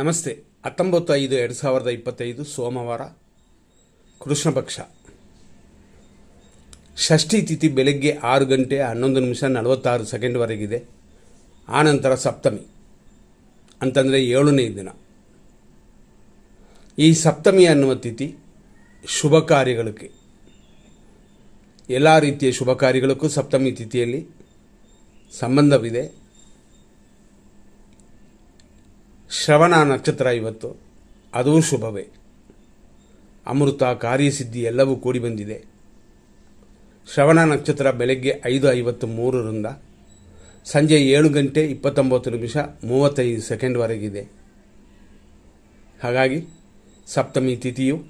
ನಮಸ್ತೆ. ಹತ್ತೊಂಬತ್ತು ಐದು ಎರಡು ಸಾವಿರದ ಇಪ್ಪತ್ತೈದು, ಸೋಮವಾರ, ಕೃಷ್ಣಪಕ್ಷ. ಷಷ್ಠಿ ತಿಥಿ ಬೆಳಗ್ಗೆ ಆರು ಗಂಟೆ ಹನ್ನೊಂದು ನಿಮಿಷ ನಲವತ್ತಾರು ಸೆಕೆಂಡ್ವರೆಗಿದೆ. ಆನಂತರ ಸಪ್ತಮಿ, ಅಂತಂದರೆ ಏಳನೇ ದಿನ. ಈ ಸಪ್ತಮಿ ಅನ್ನುವ ತಿಥಿ ಶುಭ ಕಾರ್ಯಗಳಿಗೆ, ಎಲ್ಲ ರೀತಿಯ ಶುಭ ಕಾರ್ಯಗಳಕ್ಕೂ ಸಪ್ತಮಿ ತಿಥಿಯಲ್ಲಿ ಸಂಬಂಧವಿದೆ. ಶ್ರವಣ ನಕ್ಷತ್ರ ಇವತ್ತು. ಅದೂ ಶುಭವೇ. ಅಮೃತ, ಕಾರ್ಯಸಿದ್ಧಿ ಎಲ್ಲವೂ ಕೂಡಿ ಬಂದಿದೆ. ಶ್ರವಣ ನಕ್ಷತ್ರ ಬೆಳಗ್ಗೆ ಐದು ಐವತ್ತು ಮೂರರಿಂದ ಸಂಜೆ ಏಳು ಗಂಟೆ ಇಪ್ಪತ್ತೊಂಬತ್ತು ನಿಮಿಷ ಮೂವತ್ತೈದು ಸೆಕೆಂಡ್ವರೆಗಿದೆ ಹಾಗಾಗಿ ಸಪ್ತಮಿ ತಿಥಿಯು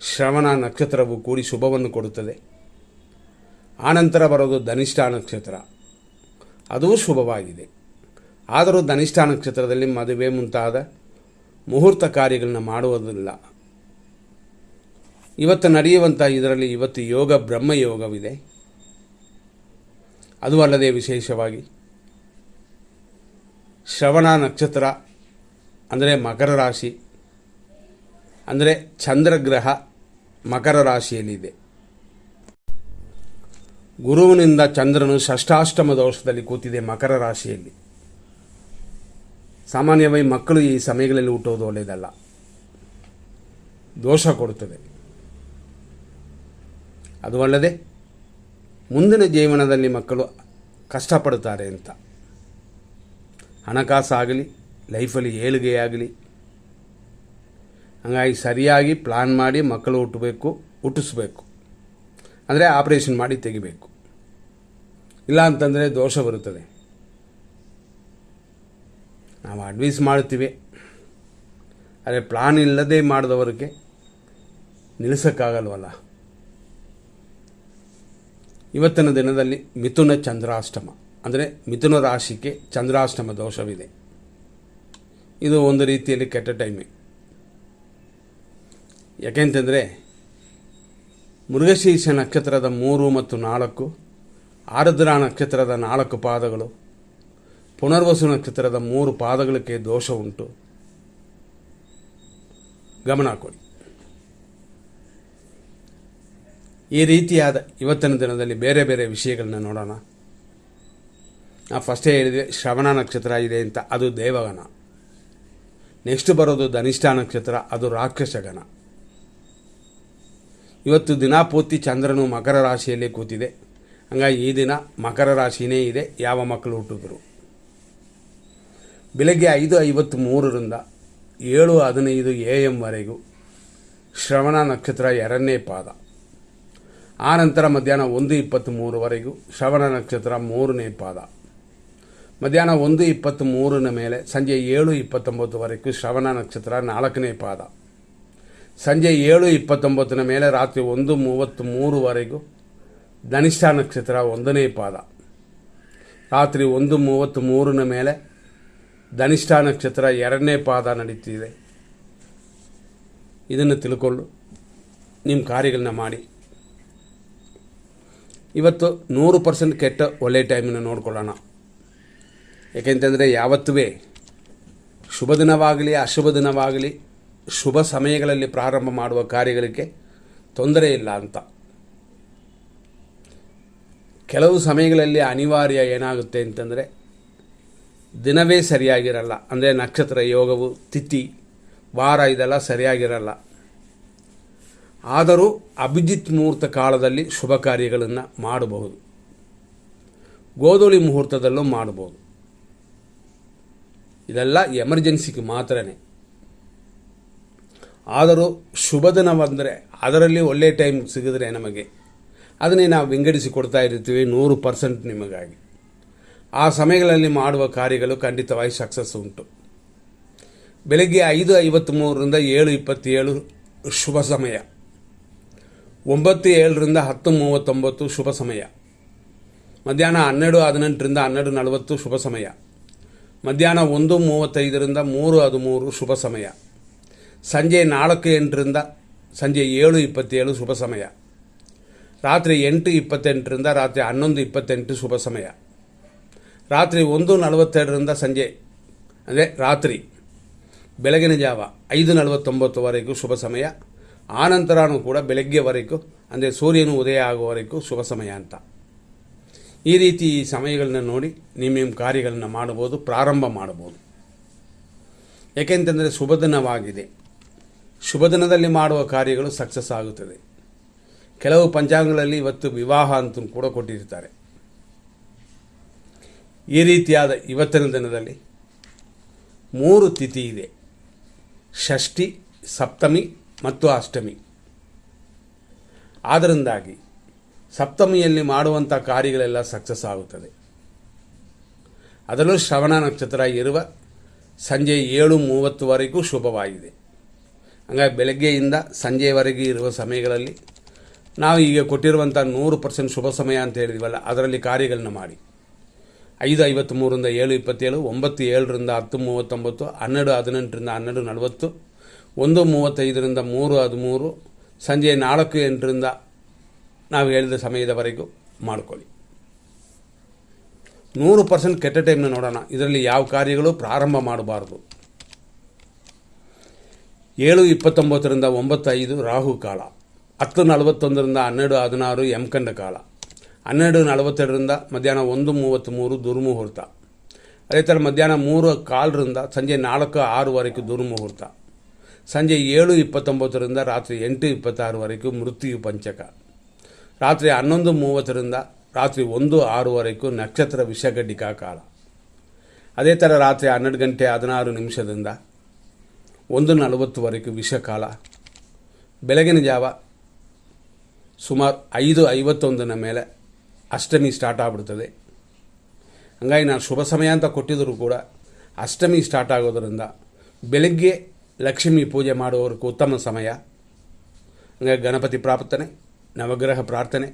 ಶ್ರವಣ ನಕ್ಷತ್ರವು ಕೂಡಿ ಶುಭವನ್ನು ಕೊಡುತ್ತದೆ. ಆನಂತರ ಬರೋದು ಧನಿಷ್ಠ ನಕ್ಷತ್ರ. ಅದೂ ಶುಭವಾಗಿದೆ. ಆದರೂ ಧನಿಷ್ಠ ನಕ್ಷತ್ರದಲ್ಲಿ ಮದುವೆ ಮುಂತಾದ ಮುಹೂರ್ತ ಕಾರ್ಯಗಳನ್ನು ಮಾಡುವುದಿಲ್ಲ. ಇವತ್ತು ನಡೆಯುವಂಥ ಇದರಲ್ಲಿ ಇವತ್ತು ಯೋಗ ಬ್ರಹ್ಮಯೋಗವಿದೆ. ಅದು ಅಲ್ಲದೆ ವಿಶೇಷವಾಗಿ ಶ್ರವಣ ನಕ್ಷತ್ರ, ಅಂದರೆ ಮಕರ ರಾಶಿ, ಅಂದರೆ ಚಂದ್ರಗ್ರಹ ಮಕರ ರಾಶಿಯಲ್ಲಿದೆ. ಗುರುವಿನಿಂದ ಚಂದ್ರನು ಷಷ್ಠಾಷ್ಟಮ ದೋಷದಲ್ಲಿ ಕೂತಿದೆ ಮಕರ ರಾಶಿಯಲ್ಲಿ. ಸಾಮಾನ್ಯವಾಗಿ ಮಕ್ಕಳು ಈ ಸಮಯಗಳಲ್ಲಿ ಹುಟ್ಟೋದು ಒಳ್ಳೆಯದಲ್ಲ. ದೋಷ ಕೊಡುತ್ತದೆ ಅದು ಅಲ್ಲದೆ ಮುಂದಿನ ಜೀವನದಲ್ಲಿ ಮಕ್ಕಳು ಕಷ್ಟಪಡುತ್ತಾರೆ ಅಂತ. ಹಣಕಾಸಾಗಲಿ, ಲೈಫಲ್ಲಿ ಏಳಿಗೆಯಾಗಲಿ, ಹಾಗಾಗಿ ಸರಿಯಾಗಿ ಪ್ಲಾನ್ ಮಾಡಿ ಮಕ್ಕಳು ಹುಟ್ಟಬೇಕು, ಹುಟ್ಟಿಸ್ಬೇಕು. ಅಂದರೆ ಆಪ್ರೇಷನ್ ಮಾಡಿ ತೆಗಿಬೇಕು. ಇಲ್ಲ ಅಂತಂದರೆ ದೋಷ ಬರುತ್ತದೆ. ನಾವು ಅಡ್ವೈಸ್ ಮಾಡ್ತೀವಿ ಆದರೆ ಪ್ಲಾನ್ ಇಲ್ಲದೆ ಮಾಡಿದವರಿಗೆ ನಿಲ್ಲಿಸೋಕ್ಕಾಗಲ್ವಲ್ಲ. ಇವತ್ತಿನ ದಿನದಲ್ಲಿ ಮಿಥುನ ಚಂದ್ರಾಷ್ಟಮ. ಅಂದರೆ ಮಿಥುನ ರಾಶಿಗೆ ಚಂದ್ರಾಷ್ಟಮ ದೋಷವಿದೆ. ಇದು ಒಂದು ರೀತಿಯಲ್ಲಿ ಕೆಟ್ಟ ಟೈಮೇ ಯಾಕೆಂತಂದರೆ ಮೃಗಶೀರ್ಷ ನಕ್ಷತ್ರದ ಮೂರು ಮತ್ತು ನಾಲ್ಕು, ಆರದ್ರ ನಕ್ಷತ್ರದ ನಾಲ್ಕು ಪಾದಗಳು ಪುನರ್ವಸು ನಕ್ಷತ್ರದ ಮೂರು ಪಾದಗಳಿಗೆ ದೋಷ ಉಂಟು. ಗಮನ ಕೊಡಿ ಈ ರೀತಿಯಾದ ಇವತ್ತಿನ ದಿನದಲ್ಲಿ ಬೇರೆ ಬೇರೆ ವಿಷಯಗಳನ್ನ ನೋಡೋಣ. ನಾ ಫಸ್ಟೇ ಹೇಳಿದೆ, ಶ್ರವಣ ನಕ್ಷತ್ರ ಇದೆ ಅಂತ, ಅದು ದೇವಗಣ. ನೆಕ್ಸ್ಟ್ ಬರೋದು ಧನಿಷ್ಠ ನಕ್ಷತ್ರ, ಅದು ರಾಕ್ಷಸಗಣ ಇವತ್ತು ದಿನಾಪೂರ್ತಿ ಚಂದ್ರನು ಮಕರ ರಾಶಿಯಲ್ಲೇ ಕೂತಿದೆ. ಹಂಗಾಗಿ ಈ ದಿನ ಮಕರ ರಾಶಿನೇ ಇದೆ, ಯಾವ ಮಕ್ಕಳು ಹುಟ್ಟಿದ್ರು. ಬೆಳಗ್ಗೆ ಐದು ಐವತ್ತು ಮೂರರಿಂದ ಏಳು ಹದಿನೈದು ಎ ಎಂವರೆಗೂ ಶ್ರವಣ ನಕ್ಷತ್ರ ಎರಡನೇ ಪಾದ. ಆನಂತರ ಮಧ್ಯಾಹ್ನ ಒಂದು ಇಪ್ಪತ್ತ್ ಮೂರುವರೆಗೂ ಶ್ರವಣ ನಕ್ಷತ್ರ ಮೂರನೇ ಪಾದ. ಮಧ್ಯಾಹ್ನ ಒಂದು ಇಪ್ಪತ್ತ್ ಮೂರನ ಮೇಲೆ ಸಂಜೆ ಏಳು ಇಪ್ಪತ್ತೊಂಬತ್ತುವರೆಗೂ ಶ್ರವಣ ನಕ್ಷತ್ರ ನಾಲ್ಕನೇ ಪಾದ. ಸಂಜೆ ಏಳು ಇಪ್ಪತ್ತೊಂಬತ್ತನ ಮೇಲೆ ರಾತ್ರಿ ಒಂದು ಮೂವತ್ತ್ ಮೂರುವರೆಗೂ ಧನಿಷ್ಠ ನಕ್ಷತ್ರ ಒಂದನೇ ಪಾದ. ರಾತ್ರಿ ಒಂದು ಮೂವತ್ತ್ ಮೂರನ ಮೇಲೆ ಧನಿಷ್ಠ ನಕ್ಷತ್ರ ಎರಡನೇ ಪಾದ ನಡೀತಿದೆ. ಇದನ್ನು ತಿಳ್ಕೊಂಡು ನಿಮ್ಮ ಕಾರ್ಯಗಳನ್ನ ಮಾಡಿ. ಇವತ್ತು ನೂರು ಪರ್ಸೆಂಟ್ ಕೆಟ್ಟ ಒಳ್ಳೆ ಟೈಮನ್ನು ನೋಡ್ಕೊಳ್ಳೋಣ. ಏಕೆಂತಂದರೆ ಯಾವತ್ತೂ ಶುಭ ದಿನವಾಗಲಿ, ಅಶುಭ ದಿನವಾಗಲಿ, ಶುಭ ಸಮಯಗಳಲ್ಲಿ ಪ್ರಾರಂಭ ಮಾಡುವ ಕಾರ್ಯಗಳಿಗೆ ತೊಂದರೆ ಇಲ್ಲ ಅಂತ. ಕೆಲವು ಸಮಯಗಳಲ್ಲಿ ಅನಿವಾರ್ಯ ಏನಾಗುತ್ತೆ ಅಂತಂದರೆ ದಿನವೇ ಸರಿಯಾಗಿರಲ್ಲ. ಅಂದರೆ ನಕ್ಷತ್ರ ಯೋಗವು, ತಿಥಿ, ವಾರ ಇದೆಲ್ಲ ಸರಿಯಾಗಿರಲ್ಲ. ಆದರೂ ಅಭಿಜಿತ್ ಮುಹೂರ್ತ ಕಾಲದಲ್ಲಿ ಶುಭ ಕಾರ್ಯಗಳನ್ನು ಮಾಡಬಹುದು. ಗೋಧೂಳಿ ಮುಹೂರ್ತದಲ್ಲೂ ಮಾಡಬಹುದು. ಇದೆಲ್ಲ ಎಮರ್ಜೆನ್ಸಿಗೆ ಮಾತ್ರನೇ. ಆದರೂ ಶುಭ ದಿನ ಬಂದರೆ ಅದರಲ್ಲಿ ಒಳ್ಳೆಯ ಟೈಮ್ ಸಿಗಿದ್ರೆ ನಮಗೆ. ಅದನ್ನೇ ನಾವು ವಿಂಗಡಿಸಿ ಕೊಡ್ತಾ ಇರ್ತೀವಿ ನೂರು ಪರ್ಸೆಂಟ್ ನಿಮಗಾಗಿ. ಆ ಸಮಯಗಳಲ್ಲಿ ಮಾಡುವ ಕಾರ್ಯಗಳು ಖಂಡಿತವಾಗಿ ಸಕ್ಸಸ್ ಉಂಟು. ಬೆಳಗ್ಗೆ ಐದು ಐವತ್ತ್ಮೂರರಿಂದ ಏಳು ಇಪ್ಪತ್ತೇಳು ಶುಭ ಸಮಯ. ಒಂಬತ್ತು ಏಳರಿಂದ ಹತ್ತು ಮೂವತ್ತೊಂಬತ್ತು ಶುಭ ಸಮಯ. ಮಧ್ಯಾಹ್ನ ಹನ್ನೆರಡು ಹದಿನೆಂಟರಿಂದ ಹನ್ನೆರಡು ನಲವತ್ತು ಶುಭ ಸಮಯ. ಮಧ್ಯಾಹ್ನ ಒಂದು ಮೂವತ್ತೈದರಿಂದ ಮೂರು ಹದಿಮೂರು ಶುಭ ಸಮಯ. ಸಂಜೆ ನಾಲ್ಕು ಎಂಟರಿಂದ ಸಂಜೆ ಏಳು ಇಪ್ಪತ್ತೇಳು ಶುಭ ಸಮಯ. ರಾತ್ರಿ ಎಂಟು ಇಪ್ಪತ್ತೆಂಟರಿಂದ ರಾತ್ರಿ ಹನ್ನೊಂದು ಇಪ್ಪತ್ತೆಂಟು ಶುಭ ಸಮಯ. ರಾತ್ರಿ ಒಂದು ನಲವತ್ತೆರಡರಿಂದ ಸಂಜೆ, ಅಂದರೆ ರಾತ್ರಿ, ಬೆಳಗಿನ ಜಾವ ಐದು ನಲವತ್ತೊಂಬತ್ತುವರೆಗೂ ಶುಭ ಸಮಯ. ಆನಂತರನೂ ಕೂಡ ಬೆಳಗ್ಗೆವರೆಗೂ, ಅಂದರೆ ಸೂರ್ಯನು ಉದಯ ಆಗುವವರೆಗೂ ಶುಭ ಸಮಯ ಅಂತ. ಈ ರೀತಿ ಈ ಸಮಯಗಳನ್ನ ನೋಡಿ ನಿಮ್ಮ ನಿಮ್ಮ ಕಾರ್ಯಗಳನ್ನು ಮಾಡಬಹುದು, ಪ್ರಾರಂಭ ಮಾಡಬಹುದು. ಏಕೆಂತಂದರೆ ಶುಭ ದಿನವಾಗಿದೆ ಶುಭ ದಿನದಲ್ಲಿ ಮಾಡುವ ಕಾರ್ಯಗಳು ಸಕ್ಸಸ್ ಆಗುತ್ತದೆ. ಕೆಲವು ಪಂಚಾಂಗಗಳಲ್ಲಿ ಇವತ್ತು ವಿವಾಹ ಅಂತ ಕೂಡ ಕೊಟ್ಟಿರ್ತಾರೆ. ಈ ರೀತಿಯಾದ ಇವತ್ತಿನ ದಿನದಲ್ಲಿ ಮೂರು ತಿಥಿ ಇದೆ. ಷಷ್ಠಿ, ಸಪ್ತಮಿ ಮತ್ತು ಅಷ್ಟಮಿ. ಆದ್ದರಿಂದಾಗಿ ಸಪ್ತಮಿಯಲ್ಲಿ ಮಾಡುವಂಥ ಕಾರ್ಯಗಳೆಲ್ಲ ಸಕ್ಸಸ್ ಆಗುತ್ತದೆ. ಅದರಲ್ಲೂ ಶ್ರವಣ ನಕ್ಷತ್ರ ಇರುವ ಸಂಜೆ ಏಳು ಮೂವತ್ತುವರೆಗೂ ಶುಭವಾಗಿದೆ. ಹಂಗಾಗಿ ಬೆಳಗ್ಗೆಯಿಂದ ಸಂಜೆಯವರೆಗೆ ಇರುವ ಸಮಯಗಳಲ್ಲಿ ನಾವು ಈಗ ಕೊಟ್ಟಿರುವಂಥ ನೂರು ಪರ್ಸೆಂಟ್ ಶುಭ ಸಮಯ ಅಂತ ಹೇಳಿದ್ವಲ್ಲ, ಅದರಲ್ಲಿ ಕಾರ್ಯಗಳನ್ನ ಮಾಡಿ. ಐದು ಐವತ್ತ್ಮೂರರಿಂದ ಏಳು ಇಪ್ಪತ್ತೇಳು, ಒಂಬತ್ತು ಏಳರಿಂದ ಹತ್ತು ಮೂವತ್ತೊಂಬತ್ತು, ಹನ್ನೆರಡು ಹದಿನೆಂಟರಿಂದ ಹನ್ನೆರಡು ನಲವತ್ತು, ಒಂದು ಮೂವತ್ತೈದರಿಂದ ಮೂರು ಹದಿಮೂರು, ಸಂಜೆ ನಾಲ್ಕು ಎಂಟರಿಂದ ನಾವು ಹೇಳಿದ ಸಮಯದವರೆಗೂ ಮಾಡಿಕೊಳ್ಳಿ. ನೂರು ಪರ್ಸೆಂಟ್ ಕೆಟ್ಟ ಟೈಮ್ನ ನೋಡೋಣ. ಇದರಲ್ಲಿ ಯಾವ ಕಾರ್ಯಗಳು ಪ್ರಾರಂಭ ಮಾಡಬಾರ್ದು. ಏಳು ಇಪ್ಪತ್ತೊಂಬತ್ತರಿಂದ ಒಂಬತ್ತು ಐದು ರಾಹು ಕಾಲ, ಹತ್ತು ನಲವತ್ತೊಂದರಿಂದ ಹನ್ನೆರಡು ಹದಿನಾರು ಯಮಕಂಡ ಕಾಲ. ಹನ್ನೆರಡು ನಲವತ್ತೆರಡರಿಂದ ಮಧ್ಯಾಹ್ನ ಒಂದು ಮೂವತ್ತ್ಮೂರು ದುರ್ಮುಹೂರ್ತ. ಅದೇ ಥರ ಮಧ್ಯಾಹ್ನ ಮೂರು ಕಾಲರಿಂದ ಸಂಜೆ ನಾಲ್ಕು ಆರೂವರೆಗೂ ದುರ್ಮುಹೂರ್ತ. ಸಂಜೆ ಏಳು ಇಪ್ಪತ್ತೊಂಬತ್ತರಿಂದ ರಾತ್ರಿ ಎಂಟು ಇಪ್ಪತ್ತಾರುವರೆಗೂ ಮೃತ್ಯು ಪಂಚಕ. ರಾತ್ರಿ ಹನ್ನೊಂದು ಮೂವತ್ತರಿಂದ ರಾತ್ರಿ ಒಂದು ಆರೂವರೆಗೂ ನಕ್ಷತ್ರ ವಿಷಗಡ್ಡಿಕಾ ಕಾಲ. ಅದೇ ಥರ ರಾತ್ರಿ ಹನ್ನೆರಡು ಗಂಟೆ ಹದಿನಾರು ನಿಮಿಷದಿಂದ ಒಂದು ನಲವತ್ತುವರೆಗೂ ವಿಷಕಾಲ. ಬೆಳಗಿನ ಜಾವ ಸುಮಾರು ಐದು ಐವತ್ತೊಂದನ ಮೇಲೆ ಅಷ್ಟಮಿ ಸ್ಟಾರ್ಟ್ ಆಗ್ಬಿಡ್ತದೆ. ಹಂಗಾಗಿ ನಾನು ಶುಭ ಸಮಯ ಅಂತ ಕೊಟ್ಟಿದ್ದರೂ ಕೂಡ ಅಷ್ಟಮಿ ಸ್ಟಾರ್ಟ್ ಆಗೋದರಿಂದ ಬೆಳಗ್ಗೆ ಲಕ್ಷ್ಮಿ ಪೂಜೆ ಮಾಡುವವರೆಗೂ ಉತ್ತಮ ಸಮಯ. ಹಂಗಾಗಿ ಗಣಪತಿ ಪ್ರಾರ್ಥನೆ, ನವಗ್ರಹ ಪ್ರಾರ್ಥನೆ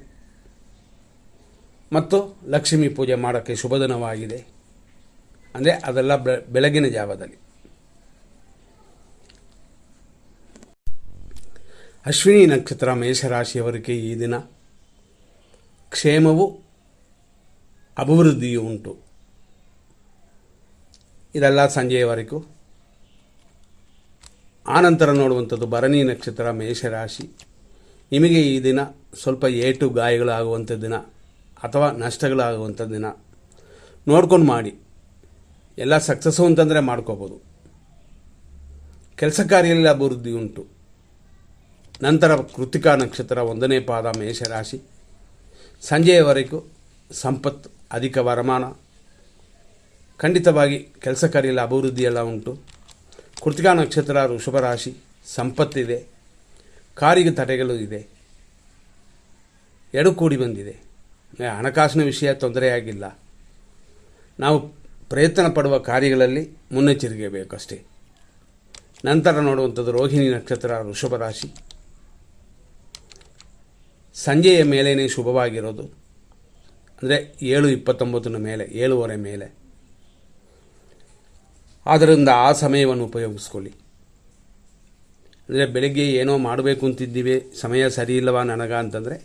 ಮತ್ತು ಲಕ್ಷ್ಮಿ ಪೂಜೆ ಮಾಡೋಕ್ಕೆ ಶುಭ ದಿನವಾಗಿದೆ. ಅಂದರೆ ಅದೆಲ್ಲ ಬೆಳಗಿನ ಜಾವದಲ್ಲಿ. ಅಶ್ವಿನಿ ನಕ್ಷತ್ರ ಮೇಷರಾಶಿಯವರಿಗೆ ಈ ದಿನ ಕ್ಷೇಮವು ಅಭಿವೃದ್ಧಿಯು ಉಂಟು. ಇದೆಲ್ಲ ಸಂಜೆಯವರೆಗೂ. ಆನಂತರ ನೋಡುವಂಥದ್ದು ಭರಣಿ ನಕ್ಷತ್ರ, ಮೇಷರಾಶಿ. ನಿಮಗೆ ಈ ದಿನ ಸ್ವಲ್ಪ ಏಟು ಗಾಯಗಳಾಗುವಂಥ ದಿನ ಅಥವಾ ನಷ್ಟಗಳಾಗುವಂಥ ದಿನ. ನೋಡ್ಕೊಂಡು ಮಾಡಿ. ಎಲ್ಲ ಸಕ್ಸಸ್ಸು ಅಂತಂದರೆ ಮಾಡ್ಕೋಬೋದು. ಕೆಲಸ ಕಾರ್ಯದಲ್ಲಿ ಅಭಿವೃದ್ಧಿ ಉಂಟು. ನಂತರ ಕೃತಿಕಾ ನಕ್ಷತ್ರ, ಒಂದನೇ ಪಾದ, ಮೇಷರಾಶಿ. ಸಂಜೆಯವರೆಗೂ ಸಂಪತ್ತು, ಅಧಿಕ ವರಮಾನ, ಖಂಡಿತವಾಗಿ ಕೆಲಸ ಕಾರ್ಯದಲ್ಲಿ ಅಭಿವೃದ್ಧಿ ಎಲ್ಲ ಉಂಟು. ಕೃತಿಕಾ ನಕ್ಷತ್ರ, ವೃಷಭ ರಾಶಿ ಸಂಪತ್ತಿದೆ ಕಾರಿಗೆ ತಡೆಗಳು ಇದೆ. ಎಡು ಕೂಡಿ ಬಂದಿದೆ. ಹಣಕಾಸಿನ ವಿಷಯ ತೊಂದರೆಯಾಗಿಲ್ಲ. ನಾವು ಪ್ರಯತ್ನ ಪಡುವ ಕಾರ್ಯಗಳಲ್ಲಿ ಮುನ್ನೆಚ್ಚರಿಕೆ ಬೇಕಷ್ಟೇ ನಂತರ ನೋಡುವಂಥದ್ದು ರೋಹಿಣಿ ನಕ್ಷತ್ರ, ವೃಷಭ ರಾಶಿ. ಸಂಜೆಯ ಮೇಲೆಯೇ ಶುಭವಾಗಿರೋದು. ಅಂದರೆ ಏಳು ಇಪ್ಪತ್ತೊಂಬತ್ತನ ಮೇಲೆ, ಏಳುವರೆ ಮೇಲೆ. ಆದ್ದರಿಂದ ಆ ಸಮಯವನ್ನು ಉಪಯೋಗಿಸ್ಕೊಳ್ಳಿ. ಅಂದರೆ ಬೆಳಗ್ಗೆ ಏನೋ ಮಾಡಬೇಕು ಅಂತಿದ್ದೀವಿ, ಸಮಯ ಸರಿ ಇಲ್ಲವಾ ನನಗ ಅಂತಂದರೆ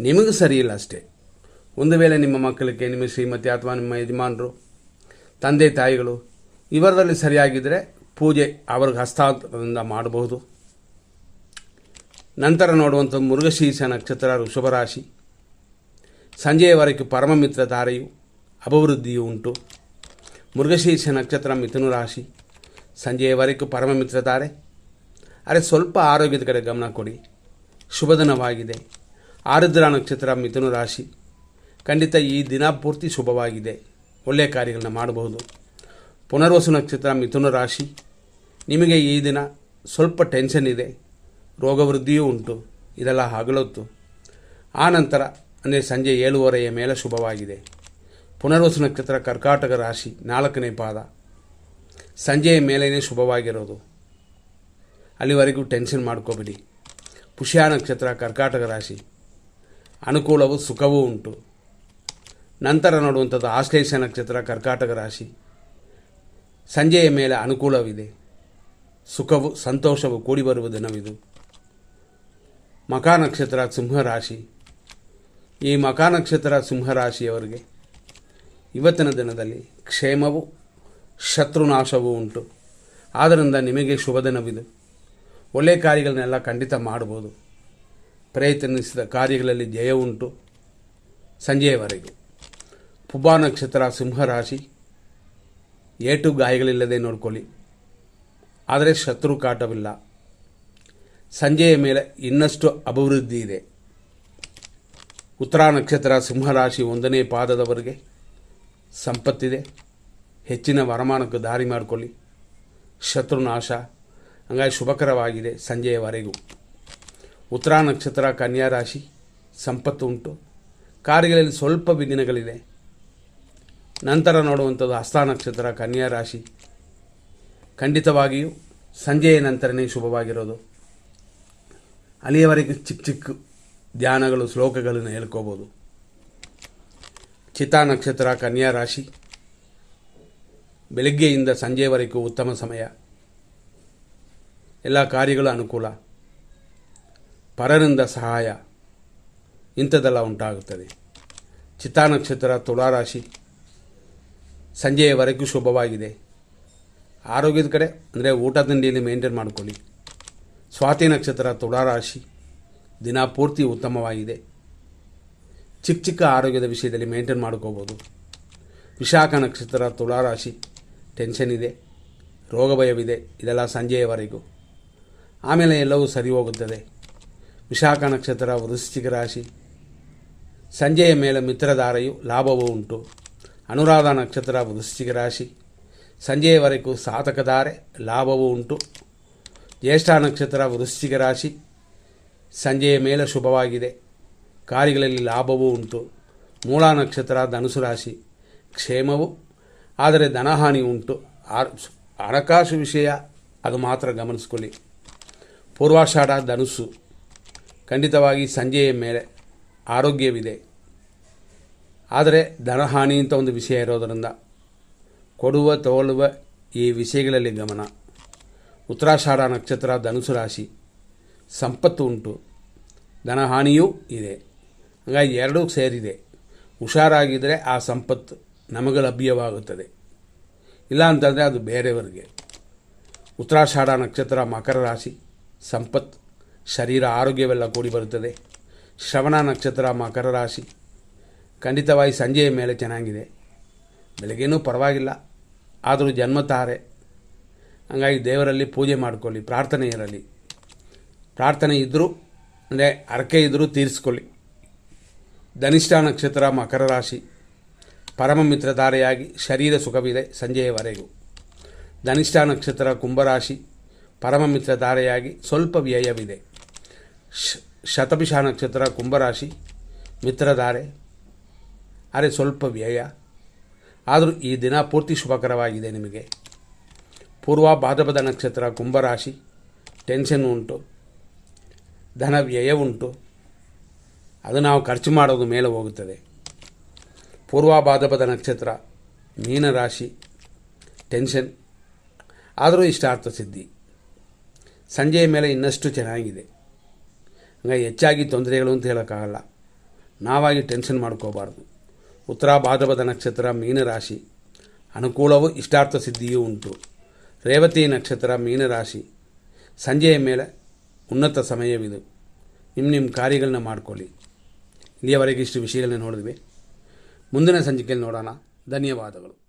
ನಿಮಗೆ ಸರಿ ಇಲ್ಲ ಅಷ್ಟೇ. ಒಂದು ವೇಳೆ ನಿಮ್ಮ ಮಕ್ಕಳಿಗೆ, ನಿಮ್ಮ ಶ್ರೀಮತಿ ಅಥವಾ ನಿಮ್ಮ ಯಜಮಾನರು, ತಂದೆ ತಾಯಿಗಳು ಇವರಲ್ಲಿ ಸರಿಯಾಗಿದ್ದರೆ ಪೂಜೆ ಅವ್ರಿಗೆ ಹಸ್ತಾಂತರದಿಂದ ಮಾಡಬಹುದು. ನಂತರ ನೋಡುವಂಥ ಮೃಗಶೀರ್ಷ ನಕ್ಷತ್ರ ವೃಷಭ ರಾಶಿ ಪರಮ ಪರಮಮಿತ್ರ ಧಾರೆಯು ಅಭಿವೃದ್ಧಿಯು ಉಂಟು. ಮೃಗಶೀರ್ಷ ನಕ್ಷತ್ರ ಮಿಥುನ ರಾಶಿ. ಸಂಜೆಯವರೆಗೂ ಪರಮಮಿತ್ರ ತಾರೆ. ಅರೆ ಸ್ವಲ್ಪ ಆರೋಗ್ಯದ ಕಡೆ ಗಮನ ಕೊಡಿ. ಶುಭ ದಿನವಾಗಿದೆ ಆರುದ್ರ ನಕ್ಷತ್ರ ಮಿಥುನ ರಾಶಿ. ಖಂಡಿತ ಈ ದಿನ ಪೂರ್ತಿ ಶುಭವಾಗಿದೆ. ಒಳ್ಳೆಯ ಕಾರ್ಯಗಳನ್ನ ಮಾಡಬಹುದು. ಪುನರ್ವಸು ನಕ್ಷತ್ರ ಮಿಥುನ ರಾಶಿ. ನಿಮಗೆ ಈ ದಿನ ಸ್ವಲ್ಪ ಟೆನ್ಷನ್ ಇದೆ. ರೋಗವೃದ್ಧಿಯೂ ಉಂಟು. ಇದೆಲ್ಲ ಹಗಲೊತ್ತು. ಆ ನಂತರ, ಅಂದರೆ ಸಂಜೆ ಏಳುವರೆಯ ಮೇಲೆ ಶುಭವಾಗಿದೆ. ಪುನರ್ವಸು ನಕ್ಷತ್ರ ಕರ್ಕಾಟಕ ರಾಶಿ ನಾಲ್ಕನೇ ಪಾದ. ಸಂಜೆಯ ಮೇಲೇ ಶುಭವಾಗಿರೋದು. ಅಲ್ಲಿವರೆಗೂ ಟೆನ್ಷನ್ ಮಾಡ್ಕೋಬೇಡಿ. ಪುಷ್ಯ ನಕ್ಷತ್ರ ಕರ್ಕಾಟಕ ರಾಶಿ. ಅನುಕೂಲವೂ ಸುಖವೂ ಉಂಟು. ನಂತರ ನೋಡುವಂಥದ್ದು ಆಶ್ಲೇಷ ನಕ್ಷತ್ರ ಕರ್ಕಾಟಕ ರಾಶಿ. ಸಂಜೆಯ ಮೇಲೆ ಅನುಕೂಲವಿದೆ. ಸುಖವು, ಸಂತೋಷವು ಕೂಡಿ ಬರುವ ದಿನವಿದು ಮಕಾ ನಕ್ಷತ್ರ ಸಿಂಹರಾಶಿ. ಈ ಮಕಾ ನಕ್ಷತ್ರ ಸಿಂಹರಾಶಿಯವರಿಗೆ ಇವತ್ತಿನ ದಿನದಲ್ಲಿ ಕ್ಷೇಮವು ಶತ್ರುನಾಶವೂ ಉಂಟು. ಆದ್ದರಿಂದ ನಿಮಗೆ ಶುಭ ದಿನವಿದು. ಒಳ್ಳೆಯ ಕಾರ್ಯಗಳನ್ನೆಲ್ಲ ಖಂಡಿತ ಮಾಡ್ಬೋದು. ಪ್ರಯತ್ನಿಸಿದ ಕಾರ್ಯಗಳಲ್ಲಿ ಜಯ ಉಂಟು. ಸಂಜೆಯವರೆಗೆ ಪುಬ್ಬಾ ನಕ್ಷತ್ರ ಸಿಂಹರಾಶಿ. ಏಟು ಗಾಯಗಳಿಲ್ಲದೆ ನೋಡ್ಕೊಳ್ಳಿ. ಆದರೆ ಶತ್ರು ಕಾಟವಿಲ್ಲ. ಸಂಜೆಯ ಮೇಲೆ ಇನ್ನಷ್ಟು ಅಭಿವೃದ್ಧಿ ಇದೆ. ಉತ್ತರ ನಕ್ಷತ್ರ ಸಿಂಹರಾಶಿ ಒಂದನೇ ಪಾದದವರೆಗೆ ಸಂಪತ್ತಿದೆ. ಹೆಚ್ಚಿನ ವರಮಾನಕ್ಕೆ ದಾರಿ ಮಾಡಿಕೊಳ್ಳಿ. ಶತ್ರುನಾಶ ಹಂಗಾಗಿ ಶುಭಕರವಾಗಿದೆ ಸಂಜೆಯವರೆಗೂ. ಉತ್ತರ ನಕ್ಷತ್ರ ಕನ್ಯಾ ರಾಶಿ ಸಂಪತ್ತು ಉಂಟು. ಕಾರ್ಯಗಳಲ್ಲಿ ಸ್ವಲ್ಪ ವಿಘ್ನಗಳಿದೆ. ನಂತರ ನೋಡುವಂಥದ್ದು ಹಸ್ತ ನಕ್ಷತ್ರ ಕನ್ಯಾ ರಾಶಿ. ಖಂಡಿತವಾಗಿಯೂ ಸಂಜೆಯ ನಂತರನೇ ಶುಭವಾಗಿರೋದು. ಅಲ್ಲಿಯವರೆಗೆ ಚಿಕ್ಕ ಚಿಕ್ಕ ಧ್ಯಾನಗಳು, ಶ್ಲೋಕಗಳನ್ನು ಹೇಳ್ಕೋಬೋದು. ಚಿತಾ ನಕ್ಷತ್ರ, ಕನ್ಯಾ ರಾಶಿ. ಬೆಳಗ್ಗೆಯಿಂದ ಸಂಜೆವರೆಗೂ ಉತ್ತಮ ಸಮಯ. ಎಲ್ಲ ಕಾರ್ಯಗಳು ಅನುಕೂಲ. ಪರರಿಂದ ಸಹಾಯ. ಇಂಥದ್ದೆಲ್ಲ ಉಂಟಾಗುತ್ತದೆ. ಚಿತಾ ನಕ್ಷತ್ರ ತುಳಾರಾಶಿ ಸಂಜೆಯವರೆಗೂ ಶುಭವಾಗಿದೆ. ಆರೋಗ್ಯದ ಕಡೆ, ಅಂದರೆ ಊಟ ತಿಂಡಿಯಲ್ಲಿ ಮೇಂಟೈನ್ ಮಾಡಿಕೊಳ್ಳಿ. ಸ್ವಾತಿ ನಕ್ಷತ್ರ ತುಳಾರಾಶಿ ದಿನ ಪೂರ್ತಿ ಉತ್ತಮವಾಗಿದೆ. ಚಿಕ್ಕ ಚಿಕ್ಕ ಆರೋಗ್ಯದ ವಿಷಯದಲ್ಲಿ ಮೇಂಟೈನ್ ಮಾಡ್ಕೋಬೋದು. ವಿಶಾಖ ನಕ್ಷತ್ರ ತುಳಾರಾಶಿ ಟೆನ್ಷನ್ ಇದೆ, ರೋಗ ಭಯವಿದೆ, ಇದೆಲ್ಲ ಸಂಜೆಯವರೆಗೂ. ಆಮೇಲೆ ಎಲ್ಲವೂ ಸರಿ ಹೋಗುತ್ತದೆ. ವಿಶಾಖ ನಕ್ಷತ್ರ ವೃಶ್ಚಿಕ ರಾಶಿ. ಸಂಜೆಯ ಮೇಲೆ ಮಿತ್ರಧಾರೆಯು ಲಾಭವೂ ಉಂಟು. ಅನುರಾಧ ನಕ್ಷತ್ರ ವೃಶ್ಚಿಕ ರಾಶಿ. ಸಂಜೆಯವರೆಗೂ ಸಾಧಕಧಾರೆ, ಲಾಭವೂ ಉಂಟು. ಜ್ಯೇಷ್ಠ ನಕ್ಷತ್ರ ವೃಶ್ಚಿಕ ರಾಶಿ. ಸಂಜೆಯ ಮೇಲೆ ಶುಭವಾಗಿದೆ. ಕಾರ್ಯಗಳಲ್ಲಿ ಲಾಭವೂ ಉಂಟು. ಮೂಲ ನಕ್ಷತ್ರ ಧನುಸು ರಾಶಿ. ಕ್ಷೇಮವು, ಆದರೆ ಧನಹಾನಿ ಉಂಟು. ಹಣಕಾಸು ವಿಷಯ, ಅದು ಮಾತ್ರ ಗಮನಿಸ್ಕೊಳ್ಳಿ. ಪೂರ್ವಾಷಾಢ ಧನುಸು. ಖಂಡಿತವಾಗಿ ಸಂಜೆಯ ಮೇಲೆ ಆರೋಗ್ಯವಿದೆ. ಆದರೆ ಧನಹಾನಿ ಅಂತ ಒಂದು ವಿಷಯ ಇರೋದರಿಂದ ಕೊಡುವ ತೋಲುವ ಈ ವಿಷಯಗಳಲ್ಲಿ ಗಮನ. ಉತ್ತರಾಷಾಢ ನಕ್ಷತ್ರ ಧನುಸು ರಾಶಿ. ಸಂಪತ್ತು ಉಂಟು. ಧನಹಾನಿಯೂ ಇದೆ. ಹಾಗಾಗಿ ಎರಡೂ ಸೇರಿದೆ. ಹುಷಾರಾಗಿದ್ದರೆ ಆ ಸಂಪತ್ತು ನಮಗೆ ಲಭ್ಯವಾಗುತ್ತದೆ. ಇಲ್ಲ ಅಂತಂದರೆ ಅದು ಬೇರೆಯವರಿಗೆ. ಉತ್ತರಾಷಾಢ ನಕ್ಷತ್ರ ಮಕರ ರಾಶಿ. ಸಂಪತ್ತು. ಶರೀರ ಆರೋಗ್ಯವೆಲ್ಲ ಕೂಡಿ ಬರುತ್ತದೆ. ಶ್ರವಣ ನಕ್ಷತ್ರ ಮಕರ ರಾಶಿ. ಖಂಡಿತವಾಗಿ ಸಂಜೆಯ ಮೇಲೆ ಚೆನ್ನಾಗಿದೆ. ಬೆಳಗ್ಗೆನೂ ಪರವಾಗಿಲ್ಲ. ಆದರೂ ಜನ್ಮತಾರೆ ಹಂಗಾಗಿ ದೇವರಲ್ಲಿ ಪೂಜೆ ಮಾಡ್ಕೊಳ್ಳಿ, ಪ್ರಾರ್ಥನೆ ಇರಲಿ. ಪ್ರಾರ್ಥನೆ ಇದ್ದರೂ ಅಂದರೆ ಹರಕೆ ಇದ್ದರೂ ತೀರಿಸ್ಕೊಳ್ಳಿ. ಧನಿಷ್ಠ ನಕ್ಷತ್ರ ಮಕರ ರಾಶಿ, ಪರಮ ಮಿತ್ರಧಾರೆಯಾಗಿ ಶರೀರ ಸುಖವಿದೆ ಸಂಜೆಯವರೆಗೂ. ಧನಿಷ್ಠ ನಕ್ಷತ್ರ ಕುಂಭರಾಶಿ ಪರಮ ಮಿತ್ರಧಾರೆಯಾಗಿ ಸ್ವಲ್ಪ ವ್ಯಯವಿದೆ. ಶ, ಶತಪಿಷ ನಕ್ಷತ್ರ ಕುಂಭರಾಶಿ ಮಿತ್ರಧಾರೆ, ಅರೆ ಸ್ವಲ್ಪ ವ್ಯಯ. ಆದರೂ ಈ ದಿನ ಪೂರ್ತಿ ಶುಭಕರವಾಗಿದೆ ನಿಮಗೆ. ಪೂರ್ವ ಭಾದ್ರಪದ ನಕ್ಷತ್ರ ಕುಂಭರಾಶಿ ಟೆನ್ಷನ್ ಉಂಟು ಧನ ವ್ಯಯ ಉಂಟು. ಅದು ನಾವು ಖರ್ಚು ಮಾಡೋದು ಮೇಲೆ ಹೋಗುತ್ತದೆ. ಪೂರ್ವ ಭಾದ್ರಪದ ನಕ್ಷತ್ರ ಮೀನರಾಶಿ ಟೆನ್ಷನ್ ಆದರೂ ಇಷ್ಟಾರ್ಥ ಸಿದ್ಧಿ. ಸಂಜೆಯ ಮೇಲೆ ಇನ್ನಷ್ಟು ಚೆನ್ನಾಗಿದೆ. ಹಂಗಾಗಿ ಹೆಚ್ಚಾಗಿ ತೊಂದರೆಗಳು ಅಂತ ಹೇಳೋಕ್ಕಾಗಲ್ಲ. ನಾವಾಗಿ ಟೆನ್ಷನ್ ಮಾಡ್ಕೋಬಾರ್ದು. ಉತ್ತರ ಭಾದ್ರಪದ ನಕ್ಷತ್ರ ಮೀನರಾಶಿ, ಅನುಕೂಲವೂ ಇಷ್ಟಾರ್ಥ ಸಿದ್ಧಿಯೂ ಉಂಟು. ರೇವತಿ ನಕ್ಷತ್ರ ಮೀನರಾಶಿ. ಸಂಜೆಯ ಮೇಲೆ ಉನ್ನತ ಸಮಯವಿದು. ನಿಮ್ಮ ನಿಮ್ಮ ಕಾರ್ಯಗಳನ್ನ ಮಾಡ್ಕೊಳ್ಳಿ. ಇಲ್ಲಿಯವರೆಗೆ ಇಷ್ಟು ವಿಷಯಗಳನ್ನ ನೋಡಿದ್ವಿ. ಮುಂದಿನ ಸಂಚಿಕೆಯಲ್ಲಿ ನೋಡೋಣ. ಧನ್ಯವಾದಗಳು.